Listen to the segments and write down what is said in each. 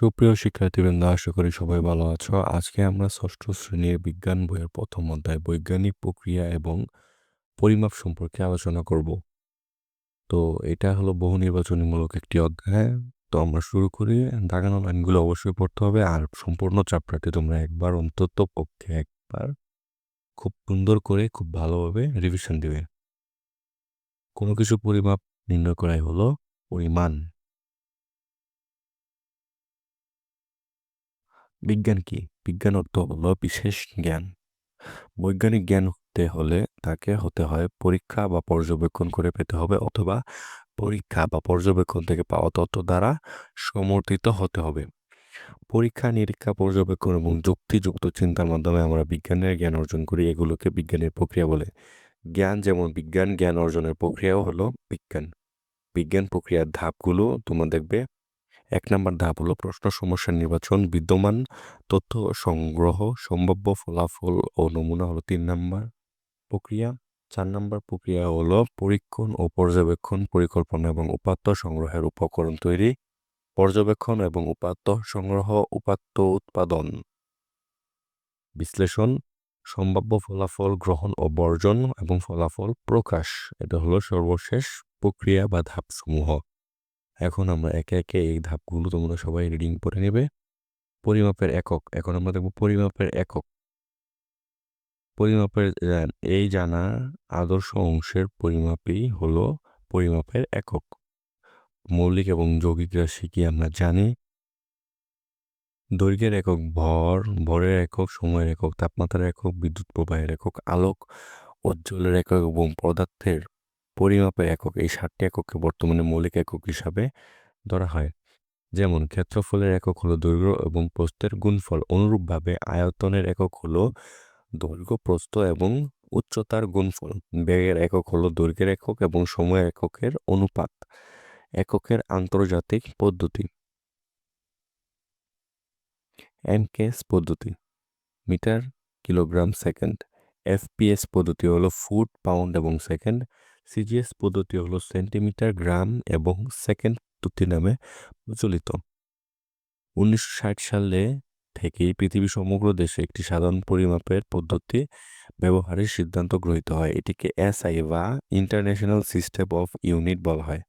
সুপ্রিয় শিক্ষার্থীবৃন্দ, আশা করি সবাই ভালো আছো। আজকে আমরা ষষ্ঠ শ্রেণির বিজ্ঞান বইয়ের প্রথম অধ্যায় বৈজ্ঞানিক প্রক্রিয়া এবং পরিমাপ সম্পর্কে আলোচনা করব। তো এটা হলো বহু নির্বাচনীমূলক একটি অধ্যায়। তো আমরা শুরু করি। দাগানো লাইনগুলো অবশ্যই পড়তে হবে। আর সম্পূর্ণ চ্যাপ্টারটি তোমরা একবার অন্তত পক্ষে একবার খুব সুন্দর করে, খুব ভালোভাবে রিভিশন দিবে। কোনো কিছু পরিমাপ নির্ণয় করাই হলো পরিমাণ। বিজ্ঞান কি? বিজ্ঞান অর্থ হলো বিশেষ জ্ঞান। বৈজ্ঞানিক জ্ঞান হতে হলে তাকে হতে হয় পরীক্ষা বা পর্যবেক্ষণ করে পেতে হবে অথবা পরীক্ষা বা পর্যবেক্ষণ থেকে পাওয়া তথ্য দ্বারা সমর্থিত হতে হবে। পরীক্ষা, নিরীক্ষা, পর্যবেক্ষণ এবং যুক্তিযুক্ত চিন্তার মাধ্যমে আমরা বিজ্ঞানের জ্ঞান অর্জন করি এগুলোকে বিজ্ঞানের প্রক্রিয়া বলে। জ্ঞান যেমন বিজ্ঞান, জ্ঞান অর্জনের প্রক্রিয়াও হলো বিজ্ঞান। বিজ্ঞান প্রক্রিয়ার ধাপগুলো তোমরা দেখবে। এক নম্বর ধাপ হলো প্রশ্ন, সমস্যা নির্বাচন, বিদ্যমান তথ্য সংগ্রহ, সম্ভাব্য ফলাফল ও নমুনা হলো তিন নম্বর প্রক্রিয়া। চার নম্বর প্রক্রিয়া হলো পরীক্ষণ ও পর্যবেক্ষণ, পরিকল্পনা এবং উপাত্ত সংগ্রহের উপকরণ তৈরি, পর্যবেক্ষণ এবং উপাত্ত সংগ্রহ, উপাত্ত উৎপাদন। বিশ্লেষণ, সম্ভাব্য ফলাফল গ্রহণ ও বর্জন এবং ফলাফল প্রকাশ, এটা হলো সর্বশেষ প্রক্রিয়া বা ধাপসমূহ। এখন আমরা একে একে এই ধাপগুলো তোমরা সবাই রিডিং পড়ে নেবে। পরিমাপের একক, এখন আমরা দেখব পরিমাপের একক। পরিমাপের এই জানা আদর্শ অংশের পরিমাপই হলো পরিমাপের একক। মৌলিক এবং যৌগিক রাশি কি আমরা জানি? দৈর্ঘ্যের একক ভর, ভরের একক, সময়ের একক, তাপমাত্রার একক, বিদ্যুৎ প্রবাহের একক, আলোক, উজ্জ্বলের একক এবং পদার্থের পরিমাপের একক, এই সাতটি এককে বর্তমানে মৌলিক একক হিসাবে ধরা হয়। যেমন, ক্ষেত্রফলের একক হলো দৈর্ঘ্য এবং প্রস্থের গুণফল। অনুরূপভাবে আয়তনের একক হলো দৈর্ঘ্য, প্রস্থ এবং উচ্চতার গুণফল। বেগের একক হলো দৈর্ঘ্যের একক এবং সময়ের এককের অনুপাত, এককের আন্তর্জাতিক পদ্ধতি। এমকেএস পদ্ধতি, মিটার, কিলোগ্রাম, সেকেন্ড। এফপিএস পদ্ধতি হলো ফুট, পাউন্ড এবং সেকেন্ড। সিজিএস পদ্ধতি হলো সেন্টিমিটার গ্রাম এবং সেকেন্ড পদ্ধতি নামে প্রচলিত। উনিশশো ষাট সালে থেকেই পৃথিবীর সমগ্র দেশে একটি সাধারণ পরিমাপের পদ্ধতি ব্যবহারের সিদ্ধান্ত গৃহীত হয়। এটিকে এসআই বা ইন্টারন্যাশনাল সিস্টেম অফ ইউনিট বলা হয়।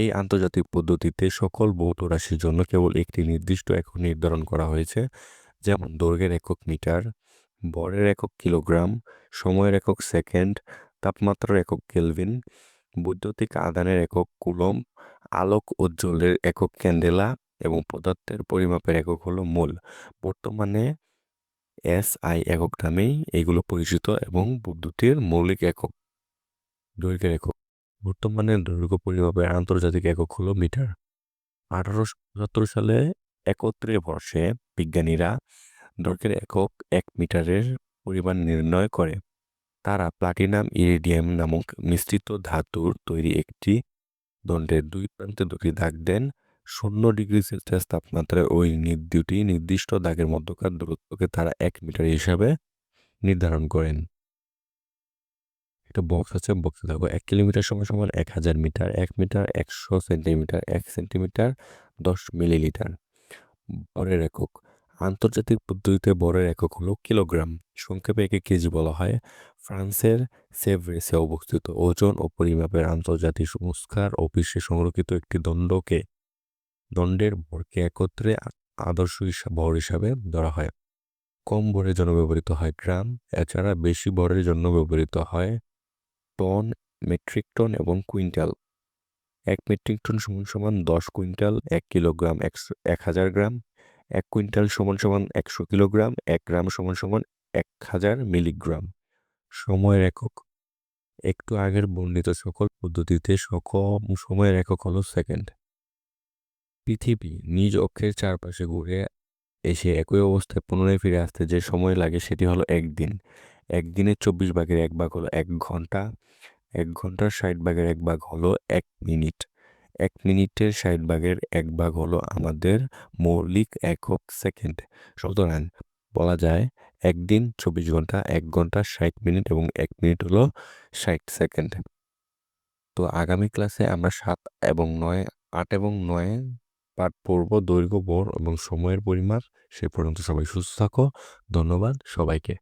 এই আন্তর্জাতিক পদ্ধতিতে সকল ভৌত রাশির জন্য কেবল একটি নির্দিষ্ট একক নির্ধারণ করা হয়েছে, যেমন দৈর্ঘ্যের একক মিটার, বরের একক কিলোগ্রাম, সময়ের একক সেকেন্ড তাপমাত্রার একক কেলভিন, বৈদ্যুতিক আদানের একক কুলম আলোক উজ্জ্বলের একক ক্যান্ডেলা এবং পদার্থের পরিমাপের একক হলো মোল। বর্তমানে এস আই একক নামেই এইগুলো পরিচিত এবং বিদ্যুতের মৌলিক একক, দৈর্ঘ্যের একক। বর্তমানে দৈর্ঘ্য পরিমাপের আন্তর্জাতিক একক হলো মিটার। আঠারোশো পঁচাত্তর সালে একত্রে বর্ষে বিজ্ঞানীরা দৈর্ঘ্যের একক এক মিটারের পরিমাণ নির্ণয় করে। তারা প্লাটিনাম ইরিডিয়াম নামক মিশ্রিত ধাতুর তৈরি একটি দণ্ডের দুই প্রান্তে দুটি দাগ দেন। শূন্য ডিগ্রি সেলসিয়াস তাপমাত্রায় ওই দুটি নির্দিষ্ট দাগের মধ্যকার দূরত্বকে তারা এক মিটার হিসাবে নির্ধারণ করেন। একটা বক্স আছে, বক্সে থাকব এক কিলোমিটার সমান সমান এক হাজার মিটার, এক মিটার একশো সেন্টিমিটার, এক সেন্টিমিটার দশ মিলিলিটার। বরের একক। আন্তর্জাতিক পদ্ধতিতে বরের একক হলো কিলোগ্রাম। সংক্ষেপে একে কেজি বলা হয়। ফ্রান্সের সেভরেসে অবস্থিত ওজন ও পরিমাপের আন্তর্জাতিক সংস্কার অফিসে সংরক্ষিত একটি দণ্ডকে, দণ্ডের ভরকে একত্রে আদর্শ ভর হিসাবে ধরা হয়। কম ভরের জন্য ব্যবহৃত হয় গ্রাম, এছাড়া বেশি ভরের জন্য ব্যবহৃত হয় টন, মেট্রিক টন এবং কুইন্টাল। এক মেট্রিক টন সমান সমান দশ কুইন্টাল, এক কিলোগ্রাম একশো, এক হাজার গ্রাম। এক কুইন্টাল সমান সমান একশো কিলোগ্রাম, এক গ্রাম সমান সমান এক হাজার মিলিগ্রাম। সময়ের একক। একটু আগের বর্ণিত সকল পদ্ধতিতে সকল সময়ের একক হল সেকেন্ড পৃথিবী নিজ অক্ষের চারপাশে ঘুরে এসে একই অবস্থায় পুনরায় ফিরে আসতে যে সময় লাগে সেটি হলো একদিন। একদিনের চব্বিশ ভাগের এক ভাগ হলো এক ঘণ্টা। এক ঘণ্টার ষাট ভাগের এক ভাগ হলো এক মিনিট। এক মিনিটের ষাট ভাগের এক ভাগ হলো আমাদের মৌলিক একক সেকেন্ড সুতরাং বলা যায় একদিন চব্বিশ ঘণ্টা, এক ঘণ্টা ষাট মিনিট এবং এক মিনিট হলো ষাট সেকেন্ড। তো আগামী ক্লাসে আমরা সাত এবং নয়, আট এবং নয় পাঠ পড়ব দৈর্ঘ্য বর এবং সময়ের পরিমাণ। সে পর্যন্ত সবাই সুস্থ থাকো। ধন্যবাদ সবাইকে।